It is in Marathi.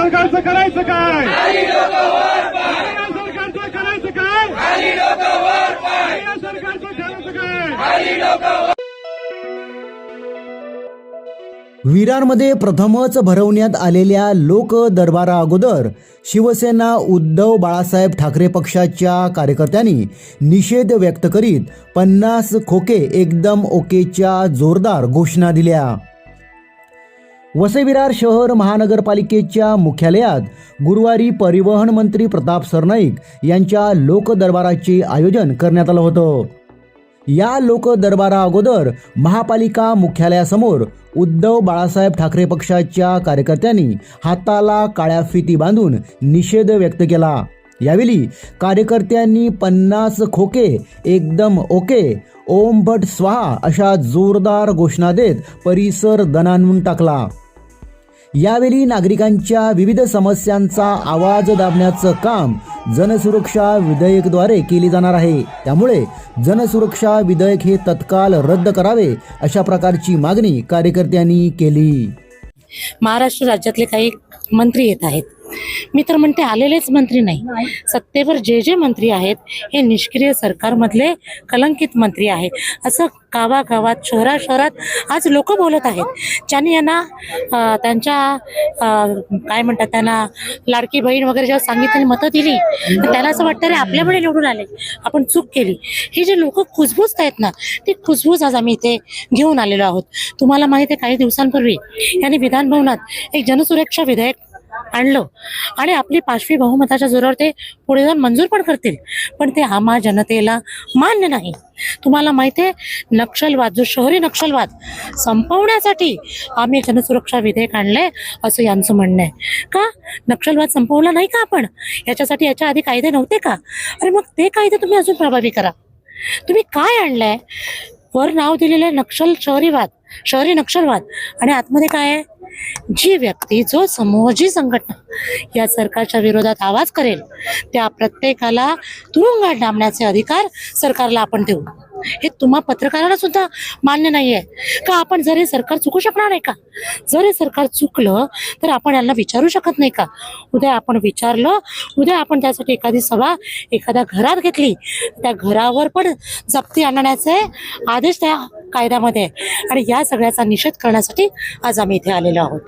सरकारचं करायचं काय? या सरकारचं करायचं काय या सरकारचं करायचं काय विरारमध्ये प्रथमच भरवण्यात आलेल्या लोक दरबारा अगोदर शिवसेना उद्धव बाळासाहेब ठाकरे पक्षाच्या कार्यकर्त्यांनी निषेध व्यक्त करीत पन्नास खोके एकदम ओकेच्या जोरदार घोषणा दिल्या. वसईविरार शहर महानगरपालिकेच्या मुख्यालयात गुरुवारी परिवहन मंत्री प्रताप सरनाईक यांच्या लोकदरबाराचे आयोजन करण्यात आलं होतं. या लोकदरबारा अगोदर महापालिका मुख्यालयासमोर उद्धव बाळासाहेब ठाकरे पक्षाच्या कार्यकर्त्यांनी हाताला काळ्या फिती बांधून निषेध व्यक्त केला. यावेळी कार्यकर्त्यांनी पन्नास खोके एकदम ओके ओम भट स्वाहा अशा जोरदार घोषणा देत परिसर दणाणून टाकला. यावेळी नागरिकांच्या विविध समस्यांचा आवाज दाबण्याचं काम जनसुरक्षा विधेयकद्वारे केले जाणार आहे. त्यामुळे जनसुरक्षा विधेयक हे तत्काल रद्द करावे अशा प्रकारची मागणी कार्यकर्त्यांनी केली. महाराष्ट्र राज्यातले काही मंत्री येत आहेत. मी तर म्हणते आलेलेच मंत्री नाही. सत्तेवर जे जे मंत्री आहेत हे निष्क्रिय सरकारमधले कलंकित मंत्री आहेत. असं गावागावात शहरा शहरात आज लोक बोलत आहेत. ज्यांनी यांना त्यांच्या काय म्हणतात त्यांना लाडकी बहीण वगैरे जेव्हा सांगितलं मतं दिली त्याला असं वाटतं रे आपल्यामुळे निवडून आले. आपण चूक केली. ही जी लोक खुसबूस आहेत ना ती खुसबूस आज आम्ही इथे घेऊन आलेलो आहोत. तुम्हाला माहिती आहे काही दिवसांपूर्वी यांनी विधान भवनात एक जनसुरक्षा विधेयक आणलं. आणि आपली पाचवी बहुमताच्या जोरावर ते पुढे जाऊन मंजूर पण करतील. पण ते आम्हा जनतेला मान्य नाही. तुम्हाला माहिती आहे नक्षलवाद जो शहरी नक्षलवाद संपवण्यासाठी आम्ही जनसुरक्षा विधेयक आणलंय असं यांचं म्हणणं आहे. का? नक्षलवाद संपवला नाही का आपण? याच्यासाठी याच्या आधी कायदे नव्हते का? अरे मग ते कायदे तुम्ही अजून प्रभावी करा. तुम्ही काय आणलंय? वर नाव दिलेलं आहे नक्षल शहरीवाद शहरी नक्षलवाद. आणि आतमध्ये काय आहे? जी व्यक्ती जो समूह जी संघटना या सरकारच्या विरोधात आवाज करेल त्या प्रत्येकाला तुरुंगात डांबण्याचे अधिकार सरकारला आपण देऊ. हे तुम्हा पत्रकाराला सुद्धा मान्य नाहीये. का आपण जर हे सरकार चुकू शकणार नाही का? जर हे सरकार चुकलं तर आपण यांना विचारू शकत नाही का? उद्या आपण विचारलं उद्या आपण त्यासाठी एखादी सभा एखाद्या घरात घेतली त्या घरावर पण जप्ती आणण्याचे आदेश त्या कायद्यामध्ये आणि या सगळ्याचा निषेध करण्यासाठी आज आम्ही इथे आलेलो आहोत.